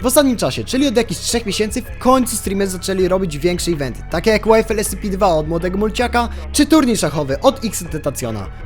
W ostatnim czasie, czyli od jakichś 3 miesięcy, w końcu streamerzy zaczęli robić większe eventy, takie jak YFL SCP-2 od Młodego Mulciaka, czy turniej szachowy od X.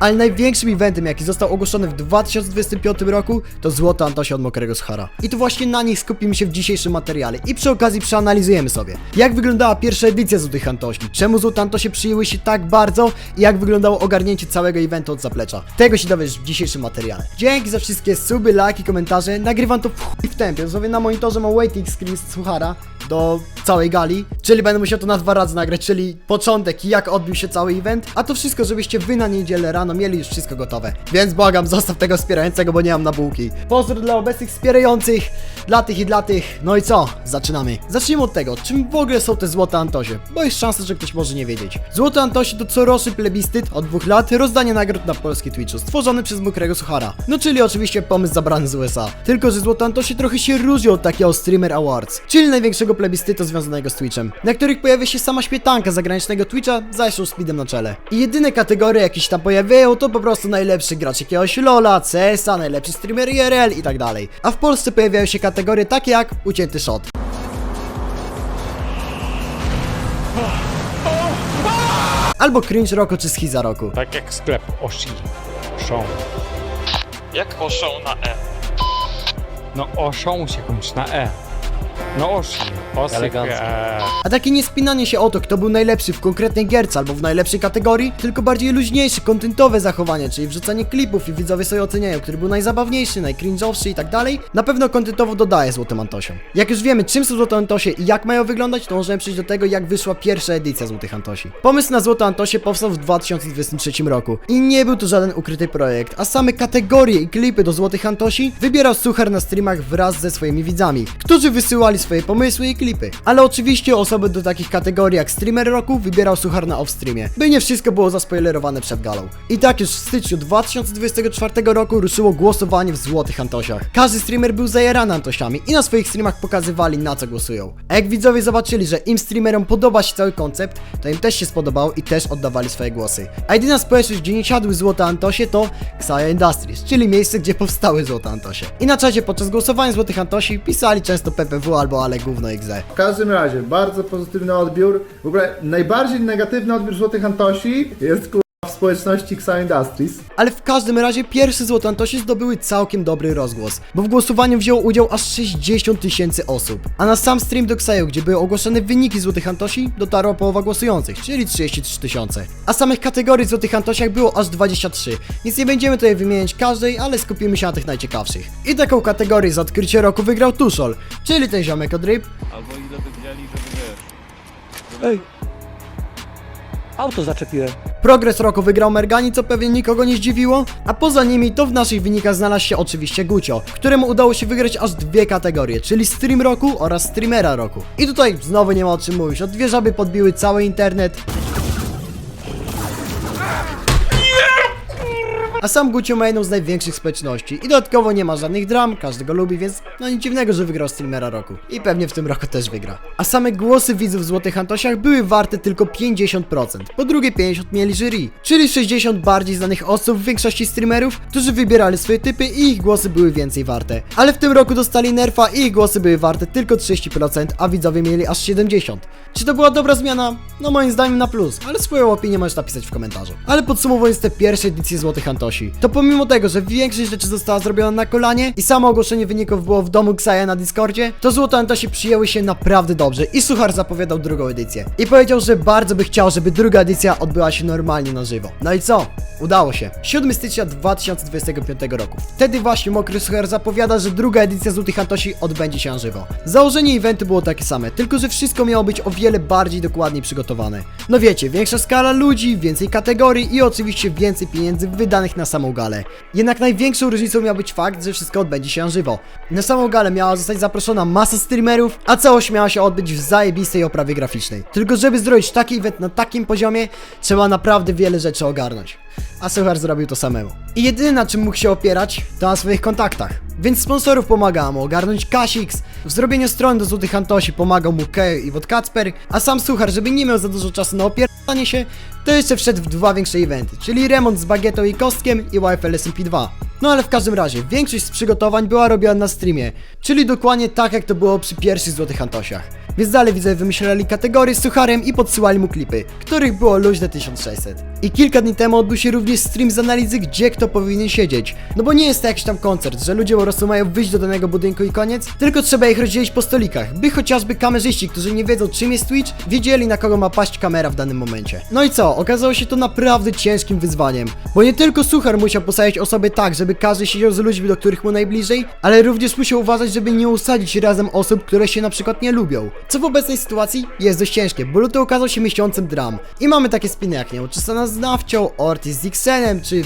Ale największym eventem, jaki został ogłoszony w 2025 roku, to Złoto Antosia od Mokrego Suchara. I to właśnie na nich skupimy się w dzisiejszym materiale i przy okazji przeanalizujemy sobie, jak wyglądała pierwsza edycja Złotych Antosi, czemu Złote Antosie przyjęły się tak bardzo i jak wyglądało ogarnięcie całego eventu od zaplecza. Tego się dowiesz w dzisiejszym materiale. Dzięki za wszystkie suby, lajki, komentarze. Nagrywam to w chuj w tempie. Sobie na monitorze mam waiting screen z Suchara do całej gali, czyli będę musiał to na dwa razy nagrać, czyli początek i jak odbił się cały event, a to wszystko, żebyście wy na niedzielę rano mieli już wszystko gotowe. Więc błagam, zostaw tego wspierającego, bo nie mam na bułki. Pozdro dla obecnych wspierających, dla tych i dla tych. No i co? Zaczynamy. Zacznijmy od tego, czym w ogóle są te złote Antosie, bo jest szansa, że ktoś może nie wiedzieć. Złote Antosie to coroczny plebiscyt od dwóch lat rozdanie nagród na polskie Twitchu, stworzony przez Mokrego Suchara. No czyli oczywiście pomysł zabrany z USA. Tylko, że Złote Antosie trochę się różni od takiego Streamer Awards, czyli największego plebiscytu związanego z Twitchem, na których pojawia się sama śmietanka zagranicznego Twitcha z Aishą Speedem na czele. I jedyne kategorie, jakie się tam pojawiają, to po prostu najlepszy gracz jakiegoś LoLa, CS-a, najlepszy streamer IRL i tak dalej. A w Polsce pojawiają się kategorie takie jak ucięty shot. Albo cringe roku czy schiza roku. Tak jak sklep Oshi. Szą. Jak oszą na E? No Oszą się kończy na E. No Oshi. Osyk Elegancko. e. A takie nie spinanie się o to, kto był najlepszy w konkretnej gierce albo w najlepszej kategorii, tylko bardziej luźniejsze, kontentowe zachowanie, czyli wrzucanie klipów i widzowie sobie oceniają, który był najzabawniejszy, najcringe'owszy i tak dalej, na pewno kontentowo dodaje Złotym Antosiom. Jak już wiemy, czym są Złote Antosie i jak mają wyglądać, to możemy przejść do tego, jak wyszła pierwsza edycja Złotych Antosi. Pomysł na Złote Antosie powstał w 2023 roku i nie był to żaden ukryty projekt, a same kategorie i klipy do Złotych Antosi wybierał Suchar na streamach wraz ze swoimi widzami, którzy wysyłali swoje pomysły i klipy. Ale oczywiście osoby do takich kategorii jak streamer roku wybierał Suchar na off-streamie, by nie wszystko było zaspoilerowane przed galą. I tak już w styczniu 2024 roku ruszyło głosowanie w Złotych Antosiach. Każdy streamer był zajarany Antosiami i na swoich streamach pokazywali na co głosują. A jak widzowie zobaczyli, że im streamerom podoba się cały koncept, to im też się spodobał i też oddawali swoje głosy. A jedyna społeczność, gdzie nie siadły Złote Antosie to Xaya Industries, czyli miejsce, gdzie powstały Złote Antosie. I na czacie podczas głosowania Złotych Antosi pisali często PPW albo ale gówno XD. W każdym razie, bardzo pozytywny odbiór. W ogóle najbardziej negatywny odbiór Złotych Antosi jest w społeczności Xa Industries. Ale w każdym razie pierwsze Złote Antosie zdobyły całkiem dobry rozgłos, bo w głosowaniu wzięło udział aż 60 tysięcy osób. A na sam stream do Xayo, gdzie były ogłoszone wyniki Złotych Antosi, dotarła połowa głosujących, czyli 33 tysiące. A samych kategorii Złotych Antosiach było aż 23, więc nie będziemy tutaj wymieniać każdej, ale skupimy się na tych najciekawszych. I taką kategorię za odkrycie roku wygrał Tuszol, czyli ten ziomek od ryb, Albo ile by wzięli, żeby wiesz. Ej! Auto zaczepiłem. Progres roku wygrał Mergani, co pewnie nikogo nie zdziwiło, a poza nimi to w naszych wynikach znalazł się oczywiście Gucio, któremu udało się wygrać aż dwie kategorie, czyli Stream Roku oraz Streamera Roku. I tutaj znowu nie ma o czym mówić, od dwie żaby podbiły cały internet. A sam Gucio ma jedną z największych społeczności i dodatkowo nie ma żadnych dram, każdy go lubi, więc no nic dziwnego, że wygrał streamera roku. I pewnie w tym roku też wygra. A same głosy widzów w Złotych Antosiach były warte tylko 50%, po drugie 50 mieli jury, czyli 60 bardziej znanych osób w większości streamerów, którzy wybierali swoje typy i ich głosy były więcej warte. Ale w tym roku dostali nerfa i ich głosy były warte tylko 30%, a widzowie mieli aż 70%. Czy to była dobra zmiana? No moim zdaniem na plus, ale swoją opinię możesz napisać w komentarzu. Ale podsumowując te pierwsze edycje Złotych To pomimo tego, że większość rzeczy została zrobiona na kolanie i samo ogłoszenie wyników było w domu Xaja na Discordzie, to Złote Antosi przyjęły się naprawdę dobrze i Suchar zapowiadał drugą edycję. I powiedział, że bardzo by chciał, żeby druga edycja odbyła się normalnie na żywo. No i co? Udało się. 7 stycznia 2025 roku. Wtedy właśnie Mokry Suchar zapowiada, że druga edycja Złotych Antosi odbędzie się na żywo. Założenie eventu było takie same, tylko że wszystko miało być o wiele bardziej dokładnie przygotowane. No wiecie, większa skala ludzi, więcej kategorii i oczywiście więcej pieniędzy wydanych na samą galę. Jednak największą różnicą miał być fakt, że wszystko odbędzie się na żywo. Na samą galę miała zostać zaproszona masa streamerów, a całość miała się odbyć w zajebistej oprawie graficznej. Tylko żeby zrobić taki event na takim poziomie, trzeba naprawdę wiele rzeczy ogarnąć. A Suchar zrobił to samemu. I jedyne na czym mógł się opierać, to na swoich kontaktach. Więc sponsorów pomagała mu ogarnąć Kasix, w zrobieniu strony do Złotych Antosi pomagał mu Kejo i Wodkacper, a sam Suchar, żeby nie miał za dużo czasu na opierdanie się, to jeszcze wszedł w dwa większe eventy, czyli remont z bagietą i kostkiem i YFL SMP2. No ale w każdym razie, większość z przygotowań była robiona na streamie, czyli dokładnie tak jak to było przy pierwszych Złotych Antosiach. Więc dalej widzę wymyślali kategorie z sucharem i podsyłali mu klipy, których było luźne 1600. I kilka dni temu odbył się również stream z analizy, gdzie kto powinien siedzieć. No bo nie jest to jakiś tam koncert, że ludzie po prostu mają wyjść do danego budynku i koniec, tylko trzeba ich rozdzielić po stolikach, by chociażby kamerzyści, którzy nie wiedzą czym jest Twitch, wiedzieli na kogo ma paść kamera w danym momencie. No i co, okazało się to naprawdę ciężkim wyzwaniem, bo nie tylko suchar musiał posadzić osoby tak, żeby każdy siedział z ludźmi, do których mu najbliżej, ale również musiał uważać, żeby nie usadzić razem osób, które się na przykład nie lubią. Co w obecnej sytuacji jest dość ciężkie, bo luty okazał się miesiącem dram. I mamy takie spiny jak nieuczesana z Nawcią, Ortiz z Xenem, czy...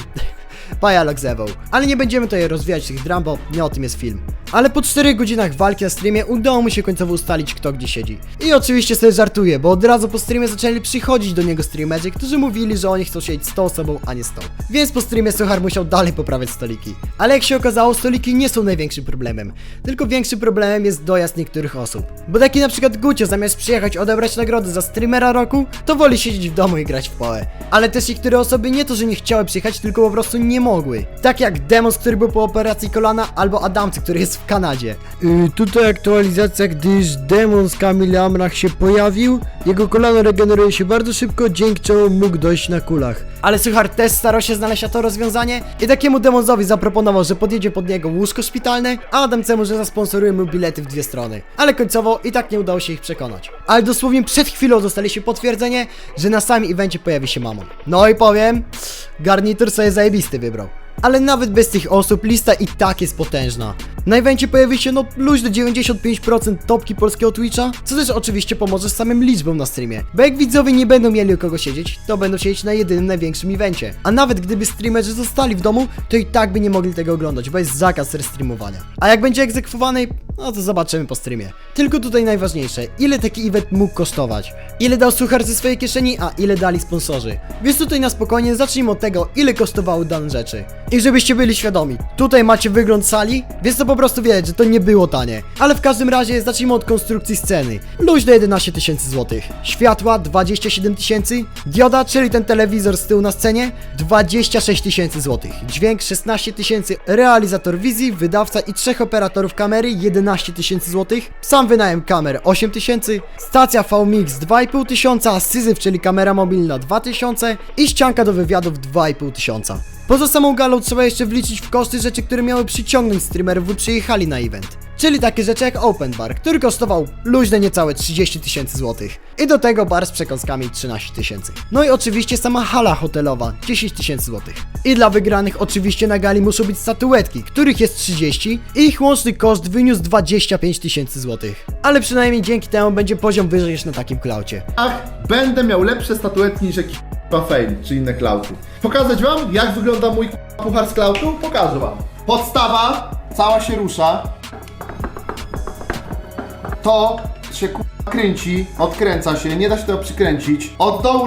Pajalok z Ewą. Ale nie będziemy tutaj rozwijać tych dram, bo nie o tym jest film. Ale po 4 godzinach walki na streamie udało mu się końcowo ustalić kto gdzie siedzi. I oczywiście sobie żartuję, bo od razu po streamie zaczęli przychodzić do niego streamerzy, którzy mówili, że oni chcą siedzieć z tą osobą, a nie z tą. Więc po streamie Suchar musiał dalej poprawiać stoliki. Ale jak się okazało, stoliki nie są największym problemem. Tylko większym problemem jest dojazd niektórych osób. Bo taki na przykład Gucio zamiast przyjechać odebrać nagrodę za streamera roku, to woli siedzieć w domu i grać w poę. Ale też niektóre osoby nie to, że nie chciały przyjechać, tylko po prostu nie mogły. Tak jak Demons, który był po operacji kolana, albo Adamcy, który jest w Kanadzie. Yy, tutaj aktualizacja, gdyż Demons Kamil Amrach się pojawił, jego kolano regeneruje się bardzo szybko, dzięki czemu mógł dojść na kulach. Ale Suchar też starał się znaleźć na to rozwiązanie i takiemu Demonsowi zaproponował, że podjedzie pod niego łóżko szpitalne, a Adamcemu, że zasponsoruje mu bilety w dwie strony. Ale końcowo i tak nie udało się ich przekonać. Ale dosłownie przed chwilą dostaliśmy potwierdzenie, że na samym evencie pojawi się Mamon. No i powiem, garnitur sobie zajebisty wybrał. Ale nawet bez tych osób lista i tak jest potężna. Na evencie pojawi się no luźne 95% topki polskiego Twitcha, co też oczywiście pomoże z samym liczbom na streamie. Bo jak widzowie nie będą mieli u kogo siedzieć, to będą siedzieć na jedynym największym evencie. A nawet gdyby streamerzy zostali w domu, to i tak by nie mogli tego oglądać, bo jest zakaz restreamowania. A jak będzie egzekwowany, no to zobaczymy po streamie. Tylko tutaj najważniejsze, ile taki event mógł kosztować? Ile dał suchar ze swojej kieszeni, a ile dali sponsorzy? Więc tutaj na spokojnie zacznijmy od tego, ile kosztowały dane rzeczy. I żebyście byli świadomi, tutaj macie wygląd sali, więc to po prostu widać, że to nie było tanie. Ale w każdym razie zacznijmy od konstrukcji sceny. Luźne 11 tysięcy złotych. Światła 27 tysięcy. Dioda, czyli ten telewizor z tyłu na scenie 26 tysięcy złotych. Dźwięk 16 tysięcy. Realizator wizji, wydawca i trzech operatorów kamery 11 tysięcy złotych. Sam wynajem kamer 8 tysięcy. Stacja VMix 2,5 tysiąca. Syzyf, czyli kamera mobilna 2000 i ścianka do wywiadów 2,5 tysiąca. Poza samą galą trzeba jeszcze wliczyć w koszty rzeczy, które miały przyciągnąć streamerów, by przyjechali na event. Czyli takie rzeczy jak Open Bar, który kosztował luźne niecałe 30 tysięcy złotych. I do tego bar z przekąskami 13 tysięcy. No i oczywiście sama hala hotelowa 10 tysięcy złotych. I dla wygranych oczywiście na gali muszą być statuetki, których jest 30 i ich łączny koszt wyniósł 25 tysięcy złotych. Ale przynajmniej dzięki temu będzie poziom wyżej niż na takim klaucie. Ach, będę miał lepsze statuetki niż jakiś fail czy inne klauty. Pokazać wam, jak wygląda mój puchar z klautu? Pokażę wam. Podstawa, cała się rusza. To się kręci, odkręca się, nie da się tego przykręcić. Od dołu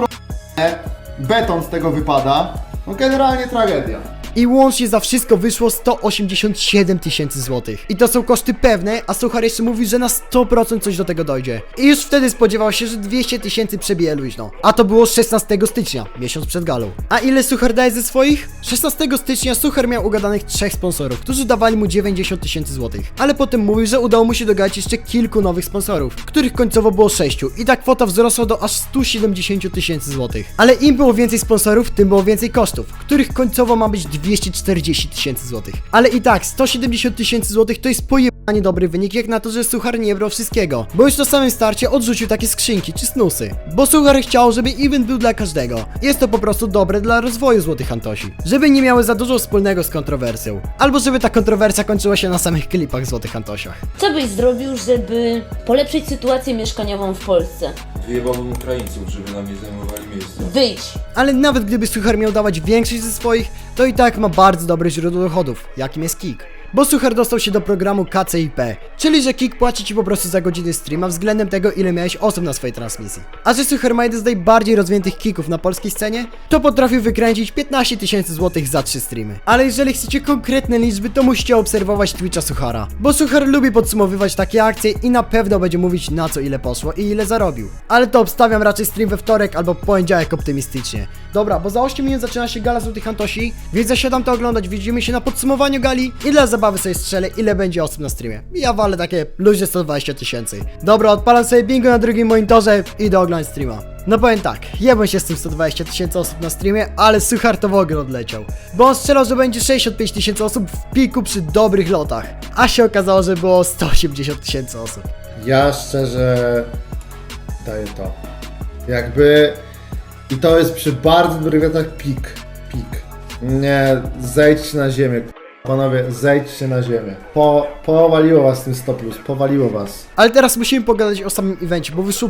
beton z tego wypada. No generalnie tragedia. I łącznie za wszystko wyszło 187 tysięcy złotych. I to są koszty pewne, a Suchar jeszcze mówi, że na 100% coś do tego dojdzie. I już wtedy spodziewał się, że 200 tysięcy przebije luźno. A to było 16 stycznia, miesiąc przed galą. A ile Suchar daje ze swoich? 16 stycznia Suchar miał ugadanych trzech sponsorów, którzy dawali mu 90 tysięcy złotych. Ale potem mówił, że udało mu się dogadać jeszcze kilku nowych sponsorów, których końcowo było 6 i ta kwota wzrosła do aż 170 tysięcie złotych. Ale im było więcej sponsorów, tym było więcej kosztów, których końcowo ma być 240 tysięcy złotych. Ale i tak 170 tysięcy złotych to jest pojebanie dobry wynik, jak na to, że Suchar nie brał wszystkiego. Bo już na samym starcie odrzucił takie skrzynki czy snusy. Bo Suchar chciał, żeby event był dla każdego. Jest to po prostu dobre dla rozwoju Złotych Antosi. Żeby nie miały za dużo wspólnego z kontrowersją. Albo żeby ta kontrowersja kończyła się na samych klipach Złotych Antosiach. Co byś zrobił, żeby polepszyć sytuację mieszkaniową w Polsce? Wyjebałbym Ukraińców, żeby nam nie zajmowali miejsca. Wyjdź! Ale nawet gdyby Suchar miał dawać większość ze swoich, to i tak ma bardzo dobre źródło dochodów, jakim jest Kik. Bo Suchar dostał się do programu KCIP, czyli że Kik płaci ci po prostu za godziny streama względem tego, ile miałeś osób na swojej transmisji. A że Suchar ma jeden z najbardziej rozwiniętych kików na polskiej scenie, to potrafił wykręcić 15 tysięcy złotych za 3 streamy. Ale jeżeli chcecie konkretne liczby, to musicie obserwować Twitcha Suchara, bo Suchar lubi podsumowywać takie akcje i na pewno będzie mówić na co ile poszło i ile zarobił. Ale to obstawiam raczej stream we wtorek albo poniedziałek optymistycznie. Dobra, bo za 8 minut zaczyna się gala Złotych Antosi, więc zasiadam to oglądać, widzimy się na podsumowaniu gali i dla zabawy sobie strzelę ile będzie osób na streamie. Ja walę takie luźne 120 tysięcy. Dobra, odpalam sobie bingo na drugim monitorze i idę oglądać streama. No powiem tak, jebłem się z tym 120 tysięcy osób na streamie, ale Suchar to w ogóle odleciał. Bo on strzelał, że będzie 65 tysięcy osób w piku przy dobrych lotach. A się okazało, że było 180 tysięcy osób. Ja szczerze daję to. Jakby... I to jest przy bardzo dobrych wiatrach pik. Pik. Nie, zejdźcie na ziemię. Panowie, zejdźcie na ziemię. Po, powaliło was tym 100+, plus, powaliło was. Ale teraz musimy pogadać o samym evencie, bo wyszło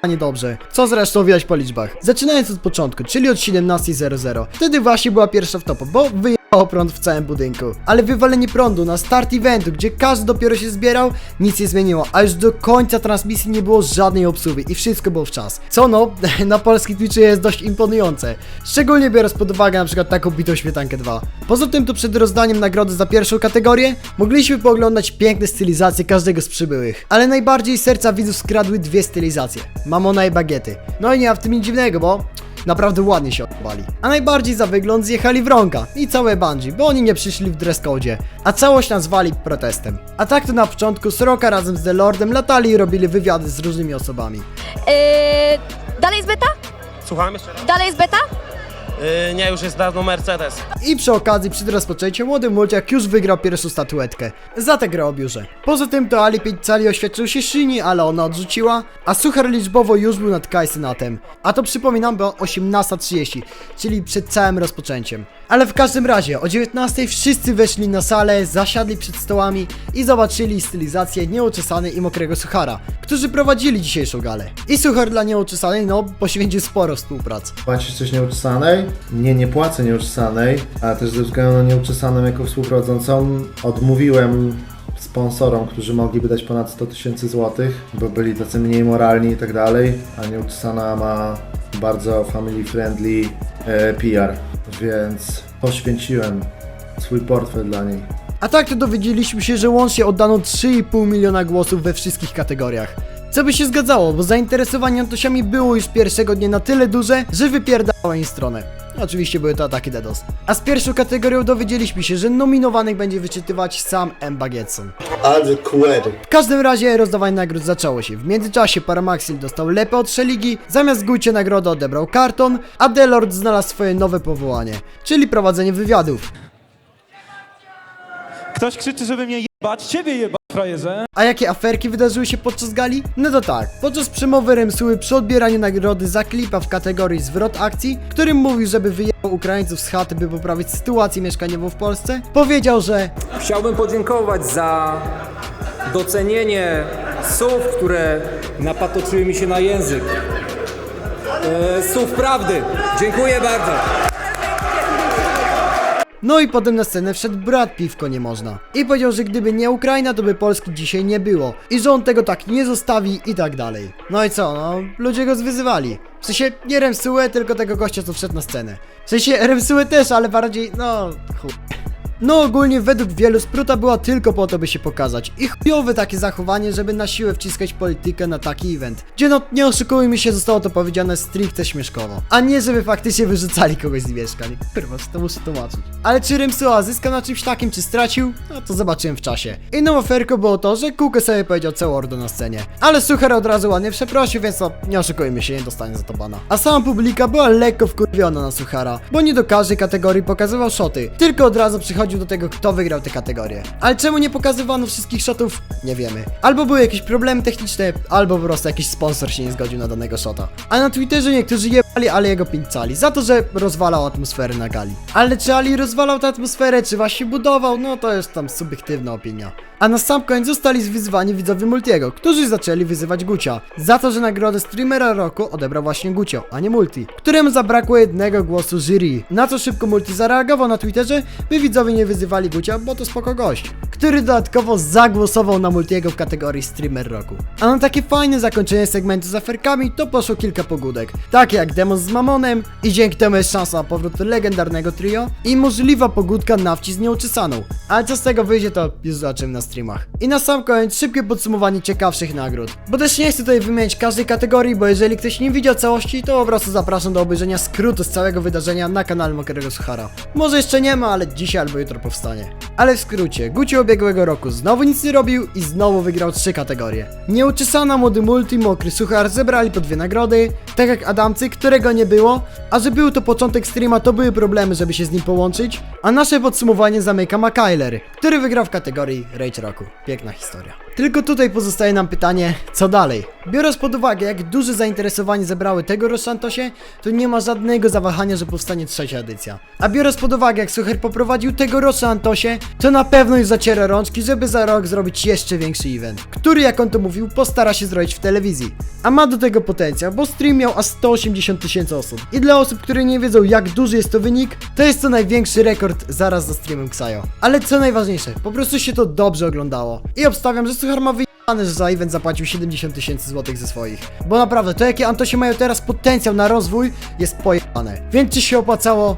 pojebanie dobrze. Co zresztą widać po liczbach. Zaczynając od początku, czyli od 17.00. Wtedy właśnie była pierwsza wtopa, bo wyjechało prąd w całym budynku. Ale wywalenie prądu na start eventu, gdzie każdy dopiero się zbierał, nic nie zmieniło. A już do końca transmisji nie było żadnej obsługi i wszystko było w czas. Co no, na polskim Twitchu jest dość imponujące. Szczególnie biorąc pod uwagę na przykład taką bitą śmietankę 2. Poza tym to przed rozdaniem nagrody za pierwszą kategorię mogliśmy pooglądać piękne stylizacje każdego z przybyłych. Ale najbardziej serca widzów skradły dwie stylizacje. Mamona i bagiety. No i nie ma w tym nic dziwnego, bo naprawdę ładnie się odbali. A najbardziej za wygląd zjechali Wronka i całe Bungie, bo oni nie przyszli w dress code, a całość nazwali protestem. A tak to na początku Sroka razem z The Lordem latali i robili wywiady z różnymi osobami. Eee, dalej jest beta? Słucham jeszcze raz? Dalej jest beta? Yy, nie, już jest dawno Mercedes. I przy okazji, przed rozpoczęciem, młody Multiak już wygrał pierwszą statuetkę. Za tę grę o biurze. Poza tym to Ali Pizzali oświadczył się Shini, ale ona odrzuciła, a Suchar liczbowo już był nad Kaisenatem. A to przypominam, było 18.30, czyli przed całym rozpoczęciem. Ale w każdym razie, o 19.00 wszyscy weszli na salę, zasiadli przed stołami i zobaczyli stylizację nieuczesanej i mokrego Suchara, którzy prowadzili dzisiejszą galę. I Suchar dla nieuczesanej, no, poświęcił sporo współprac. Płacisz coś nieuczesanej? Nie, nie płacę nieuczesanej, ale też ze względu na nieuczesaną jako współprowadzącą odmówiłem sponsorom, którzy mogliby dać ponad 100 tysięcy złotych, bo byli tacy mniej moralni i tak dalej, a nieuczesana ma bardzo family friendly e, PR, więc poświęciłem swój portfel dla niej. A tak dowiedzieliśmy się, że łącznie oddano 3,5 miliona głosów we wszystkich kategoriach. Co by się zgadzało, bo zainteresowanie Antosiami było już pierwszego dnia na tyle duże, że wypierdała im stronę. Oczywiście były to ataki DDoS. A z pierwszą kategorią dowiedzieliśmy się, że nominowanych będzie wyczytywać sam M. Bagetson. Ale kłedy. W każdym razie rozdawanie nagród zaczęło się. W międzyczasie Paramaxil dostał lepę od Szeligi, zamiast Gucie nagrodę odebrał karton, a Delord znalazł swoje nowe powołanie, czyli prowadzenie wywiadów. Ktoś krzyczy, żeby mnie jebać, ciebie jebać, frajerze. A jakie aferki wydarzyły się podczas gali? No to tak, podczas przemowy Remsuły przy odbieraniu nagrody za klipa w kategorii zwrot akcji, którym mówił, żeby wyjechał Ukraińców z chaty, by poprawić sytuację mieszkaniową w Polsce, powiedział, że Chciałbym podziękować za docenienie słów, które napatoczyły mi się na język. E, słów prawdy. Dziękuję bardzo. No i potem na scenę wszedł brat Piwko nie można. I powiedział, że gdyby nie Ukraina, to by Polski dzisiaj nie było. I że on tego tak nie zostawi i tak dalej. No i co, no, ludzie go zwyzywali. W sensie nie Remsułę, tylko tego gościa, co wszedł na scenę. W sensie Remsułę też, ale bardziej, no, chuj. No ogólnie według wielu spruta była tylko po to, by się pokazać. I chujowe takie zachowanie, żeby na siłę wciskać politykę na taki event. Gdzie no, nie oszukujmy się, zostało to powiedziane stricte śmieszkowo. A nie, żeby faktycznie wyrzucali kogoś z mieszkań. Kurwa, to muszę tłumaczyć. Ale czy Rymsuła zyskał na czymś takim, czy stracił? No to zobaczyłem w czasie. Inną aferką było to, że Kukę sobie powiedział całe ordo na scenie. Ale Sucher od razu ładnie przeprosił, więc no, nie oszukujmy się, nie dostanie za to bana. A sama publika była lekko wkurwiona na Suchara, bo nie do każdej kategorii pokazywał szoty, tylko od razu do tego, kto wygrał tę kategorię. Ale czemu nie pokazywano wszystkich shotów? Nie wiemy. Albo były jakieś problemy techniczne, albo po prostu jakiś sponsor się nie zgodził na danego shota. A na Twitterze niektórzy ale jego pincali, za to, że rozwalał atmosferę na gali. Ale czy Ali rozwalał tę atmosferę, czy właśnie budował? No to jest tam subiektywna opinia. A na sam koniec zostali wyzwani widzowie Multiego, którzy zaczęli wyzywać Gucia. Za to, że nagrodę streamera roku odebrał właśnie Gucio, a nie Multi, któremu zabrakło jednego głosu jury. Na co szybko Multi zareagował na Twitterze, by widzowie nie wyzywali Gucia, bo to spoko gość, który dodatkowo zagłosował na Multiego w kategorii streamer roku. A na takie fajne zakończenie segmentu z aferkami to poszło kilka pogódek, takie jak demo z Mamonem i dzięki temu jest szansa na powrót legendarnego trio i możliwa pogódka na wci z nieuczesaną. Ale co z tego wyjdzie to już zobaczymy na streamach. I na sam koniec szybkie podsumowanie ciekawszych nagród. Bo też nie chcę tutaj wymieniać każdej kategorii, bo jeżeli ktoś nie widział całości, to po prostu zapraszam do obejrzenia skrótu z całego wydarzenia na kanale Mokrego Suchara. Może jeszcze nie ma, ale dzisiaj albo jutro powstanie. Ale w skrócie, Gucio ubiegłego roku znowu nic nie robił i znowu wygrał trzy kategorie. Nieuczesana, Młody Multi, Mokry Suchar zebrali po dwie nagrody, tak jak Adamcy, którego nie było, a że był to początek streama, to były problemy, żeby się z nim połączyć, a nasze podsumowanie zamyka McKayler, który wygrał w kategorii Rage Roku. Piękna historia. Tylko tutaj pozostaje nam pytanie, co dalej? Biorąc pod uwagę, jak duże zainteresowanie zebrały tego Santosie, to nie ma żadnego zawahania, że powstanie trzecia edycja. A biorąc pod uwagę, jak Sucher poprowadził tego Santosie, to na pewno już zaciera rączki, żeby za rok zrobić jeszcze większy event, który, jak on to mówił, postara się zrobić w telewizji. A ma do tego potencjał, bo stream miał aż 180 tysięcy osób. I dla osób, które nie wiedzą, jak duży jest to wynik, to jest to największy rekord zaraz za streamem Xayo. Ale co najważniejsze, po prostu się to dobrze oglądało. I obstawiam, że Suchar ma wyjebane, że za event zapłacił 70 tysięcy złotych ze swoich. Bo naprawdę, to jakie Antosie mają teraz potencjał na rozwój, jest pojebane. Więc czy się opłacało?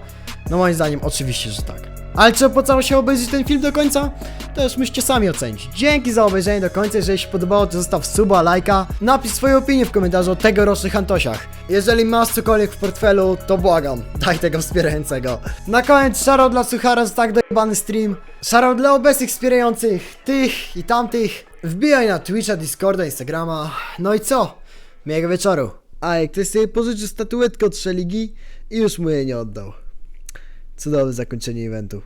No moim zdaniem oczywiście, że tak. Ale czy opłacało się obejrzeć ten film do końca? To już musicie sami ocenić. Dzięki za obejrzenie do końca, jeżeli się podobało, to zostaw suba, lajka, napisz swoją opinię w komentarzu o tegorocznych Antosiach. Jeżeli masz cokolwiek w portfelu, to błagam, daj tego wspierającego. Na koniec szaro dla Suchara za tak dojebany stream. Szaro dla obecnych wspierających, tych i tamtych. Wbijaj na Twitcha, Discorda, Instagrama. No i co? Miłego wieczoru. A jak ktoś sobie pożyczy statuetkę od Szeligi i już mu jej nie oddał. Cudowne zakończenie eventu.